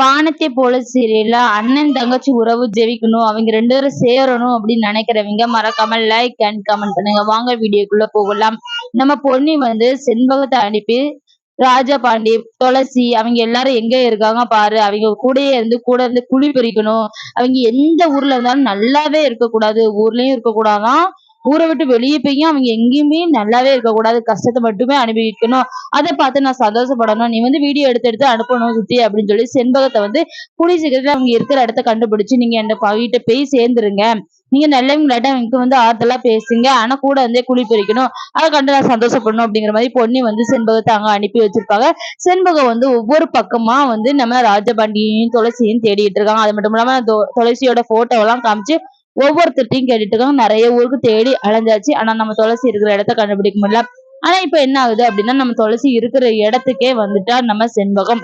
வானத்தை போல சீரியல்ல அண்ணன் தங்கச்சி உறவு ஜெயிக்கணும் அவங்க ரெண்டு பேரும் சேரணும் அப்படின்னு நினைக்கிறவங்க மறக்காம லைக் அண்ட் கமெண்ட் பண்ணுங்க. வாங்க வீடியோக்குள்ள போகலாம். நம்ம பொண்ணு வந்து செண்பகத்தை அனுப்பி ராஜா பாண்டி துளசி அவங்க எல்லாரும் எங்க இருக்காங்க பாரு. அவங்க கூடயே இருந்து கூட இருந்து குழி பிரிக்கணும் அவங்க எந்த ஊர்ல இருந்தாலும் நல்லாவே இருக்கக்கூடாது. ஊர்லயும் இருக்கக்கூடாதான் ஊரை விட்டு வெளியே போய் அவங்க எங்கேயுமே நல்லாவே இருக்கக்கூடாது. கஷ்டத்தை மட்டுமே அனுபவிக்கணும். அதை பார்த்து நான் சந்தோஷப்படணும். நீ வந்து வீடியோ எடுத்து எடுத்து அனுப்பணும் சுத்தி அப்படின்னு சொல்லி செண்பகத்தை வந்து கூடிய சீக்கிரத்துல அவங்க இருக்கிற இடத்த கண்டுபிடிச்சு நீங்க என் வீட்டை போய் சேர்ந்துருங்க. நீங்க நல்லவங்களாட்ட அவங்க வந்து ஆறுதலா பேசுங்க. ஆனா கூட வந்து குழி பறிக்கணும். அதை கண்டு நான் சந்தோஷப்படணும் அப்படிங்கிற மாதிரி பொண்ணி வந்து செண்பகத்தை அங்க அனுப்பி வச்சிருப்பாங்க செண்பகம் வந்து ஒவ்வொரு பக்கமா வந்து நம்ம ராஜபாண்டியையும் துளசியும் தேடிட்டு இருக்காங்க. அது மட்டும் இல்லாம துளசியோட போட்டோ எல்லாம் காமிச்சு ஒவ்வொருத்தர்ட்டையும் கேட்டுட்டு இருக்காங்க நிறைய ஊருக்கு தேடி அலைஞ்சாச்சு. ஆனா நம்ம துளசி இருக்கிற இடத்த கண்டுபிடிக்க முடியல. ஆனா இப்ப என்ன ஆகுது அப்படின்னா நம்ம துளசி இருக்கிற இடத்துக்கே வந்துட்டா நம்ம செண்பகம்.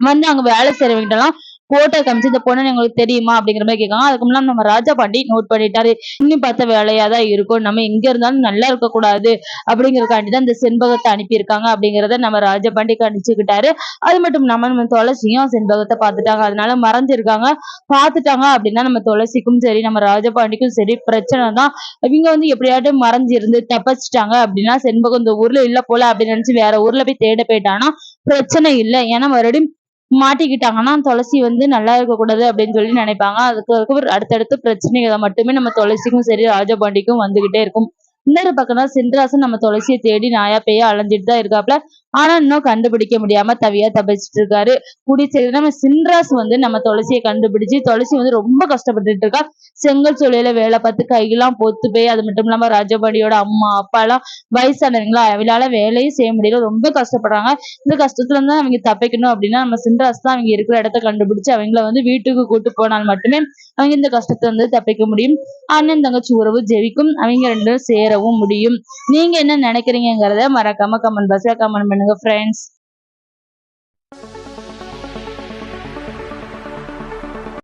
வந்து அங்க வேலை செய்யறவங்கிட்ட எல்லாம் போட்டோ காமிச்சு இந்த பொண்ணு எங்களுக்கு தெரியுமா? அப்படிங்கிற மாதிரி கேட்காங்க அதுக்கு முன்னாடி நம்ம ராஜா பாண்டி நோட் பண்ணிட்டாரு. இன்னும் பார்த்த வேலையா தான் இருக்கும். நம்ம எங்க இருந்தாலும் நல்லா இருக்கக்கூடாது. அப்படிங்கறக்காண்டி தான் இந்த செண்பகத்தை அனுப்பியிருக்காங்க அப்படிங்கிறத நம்ம ராஜா பாண்டி கணிச்சுக்கிட்டாரு அது மட்டும் நம்ம நம்ம துளசியும் செண்பகத்தை பார்த்துட்டாங்க. அதனால மறைஞ்சிருக்காங்க பார்த்துட்டாங்க அப்படின்னா நம்ம துளசிக்கும் சரி நம்ம ராஜபாண்டிக்கும் சரி பிரச்சனை தான். இவங்க வந்து எப்படியாட்டும் மறைஞ்சிருந்து தப்பிச்சிட்டாங்க அப்படின்னா செண்பகம் இந்த ஊர்ல இல்ல போல அப்படின்னு நினைச்சு வேற ஊர்ல போய் தேட போயிட்டானா பிரச்சனை இல்லை. ஏன்னா மறுபடியும் மாட்டிக்கிட்டாங்கன்னா துளசி வந்து நல்லா இருக்கக்கூடாது அப்படின்னு சொல்லி நினைப்பாங்க. அதுக்கு அடுத்தடுத்து பிரச்சனைகளை மட்டுமே நம்ம துளசிக்கும் சரி ராஜபாண்டிக்கும் வந்துகிட்டே இருக்கும். இன்னொரு பக்கம் தான் நம்ம துளசியை தேடி நாயா பேய அலைஞ்சிட்டு தான் இருக்காப்ல. ஆனா இன்னும் கண்டுபிடிக்க முடியாம தவியா தப்பிச்சிட்டு இருக்காரு. கூடிய சரி நம்ம சின்ராஸ் வந்து நம்ம துளசியை கண்டுபிடிச்சு துளசி வந்து ரொம்ப கஷ்டப்பட்டுட்டு இருக்கா. செங்கல் சூழல வேலை பார்த்து கையெல்லாம் பொத்து போய் அது மட்டும் இல்லாம ராஜபாடியோட அம்மா அப்பா எல்லாம் வயசானவங்களா அவளால வேலையும் செய்ய முடியல. ரொம்ப கஷ்டப்படுறாங்க. இந்த கஷ்டத்துல இருந்து அவங்க தப்பிக்கணும் அப்படின்னா நம்ம சின்ராஸ் தான் அவங்க இருக்கிற இடத்த கண்டுபிடிச்சு அவங்கள வந்து வீட்டுக்கு கூட்டு போனால் மட்டுமே அவங்க இந்த கஷ்டத்தை வந்து தப்பிக்க முடியும். அண்ணன் தங்கச்சி உறவு ஜெயிக்கும் அவங்க ரெண்டும் சேரவும் முடியும். நீங்க என்ன நினைக்கிறீங்கிறத மறக்காம கமெண்ட் பாக்ஸ்ல கமெண்ட் பண்ணுங்க ஃப்ரெண்ட்ஸ்